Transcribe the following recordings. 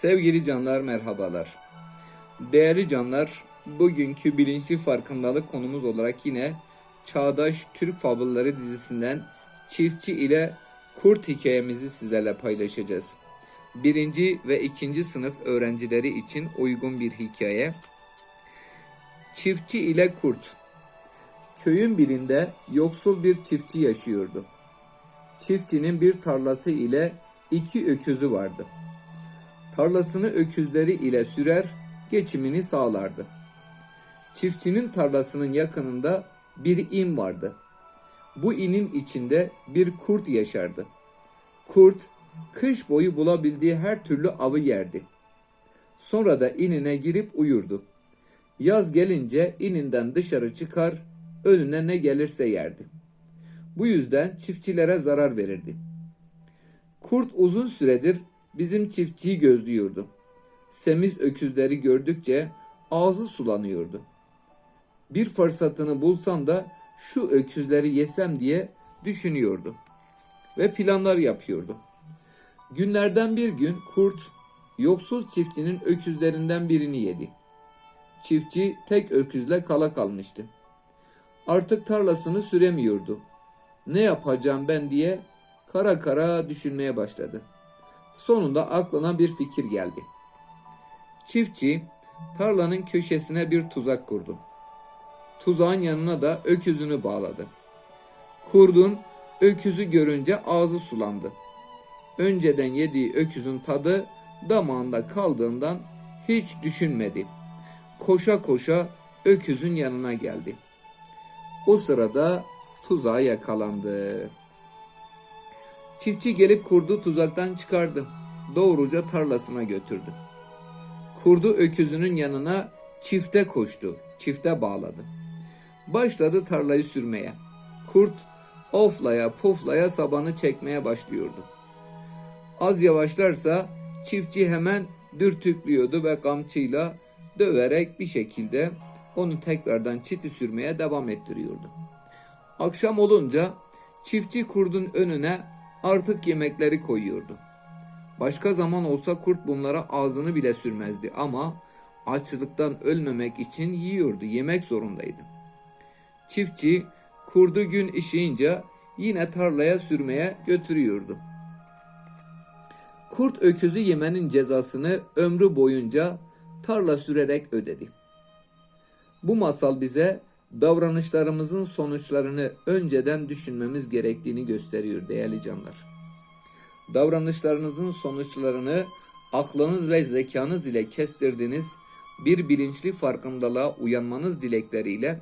Sevgili canlar merhabalar. Değerli canlar, bugünkü bilinçli farkındalık konumuz olarak yine Çağdaş Türk Fabılları dizisinden Çiftçi ile Kurt hikayemizi sizlerle paylaşacağız. Birinci ve ikinci sınıf öğrencileri için uygun bir hikaye. Çiftçi ile Kurt Köyün birinde yoksul bir çiftçi yaşıyordu. Çiftçinin bir tarlası ile iki öküzü vardı. Tarlasını öküzleri ile sürer, geçimini sağlardı. Çiftçinin tarlasının yakınında bir in vardı. Bu inin içinde bir kurt yaşardı. Kurt, kış boyu bulabildiği her türlü avı yerdi. Sonra da inine girip uyurdu. Yaz gelince ininden dışarı çıkar, önüne ne gelirse yerdi. Bu yüzden çiftçilere zarar verirdi. Kurt uzun süredir bizim çiftçiyi gözlüyordu. Semiz öküzleri gördükçe ağzı sulanıyordu. Bir fırsatını bulsam da şu öküzleri yesem diye düşünüyordu ve planlar yapıyordu. Günlerden bir gün kurt yoksul çiftçinin öküzlerinden birini yedi. Çiftçi tek öküzle kala kalmıştı. Artık tarlasını süremiyordu. Ne yapacağım ben diye kara kara düşünmeye başladı. Sonunda aklına bir fikir geldi. Çiftçi tarlanın köşesine bir tuzak kurdu. Tuzağın yanına da öküzünü bağladı. Kurdun öküzü görünce ağzı sulandı. Önceden yediği öküzün tadı damağında kaldığından hiç düşünmedi. Koşa koşa öküzün yanına geldi. O sırada tuzağa yakalandı. Çiftçi gelip kurdu tuzaktan çıkardı. Doğruca tarlasına götürdü. Kurdu öküzünün yanına çifte koştu. Çifte bağladı. Başladı tarlayı sürmeye. Kurt oflaya puflaya sabanı çekmeye başlıyordu. Az yavaşlarsa çiftçi hemen dürtüklüyordu ve kamçıyla döverek bir şekilde onu tekrardan çiti sürmeye devam ettiriyordu. Akşam olunca çiftçi kurdun önüne artık yemekleri koyuyordu. Başka zaman olsa kurt bunlara ağzını bile sürmezdi ama açlıktan ölmemek için yiyordu, yemek zorundaydı. Çiftçi kurdu gün işeyince yine tarlaya sürmeye götürüyordu. Kurt öküzü yemenin cezasını ömrü boyunca tarla sürerek ödedi. Bu masal bize davranışlarımızın sonuçlarını önceden düşünmemiz gerektiğini gösteriyor değerli canlar. Davranışlarınızın sonuçlarını aklınız ve zekanız ile kestirdiğiniz bir bilinçli farkındalığa uyanmanız dilekleriyle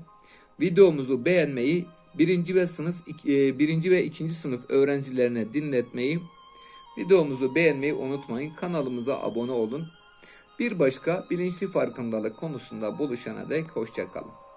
videomuzu beğenmeyi, birinci ve sınıf e, birinci ve ikinci sınıf öğrencilerine dinletmeyi, videomuzu beğenmeyi unutmayın. Kanalımıza abone olun. Bir başka bilinçli farkındalık konusunda buluşana dek hoşçakalın.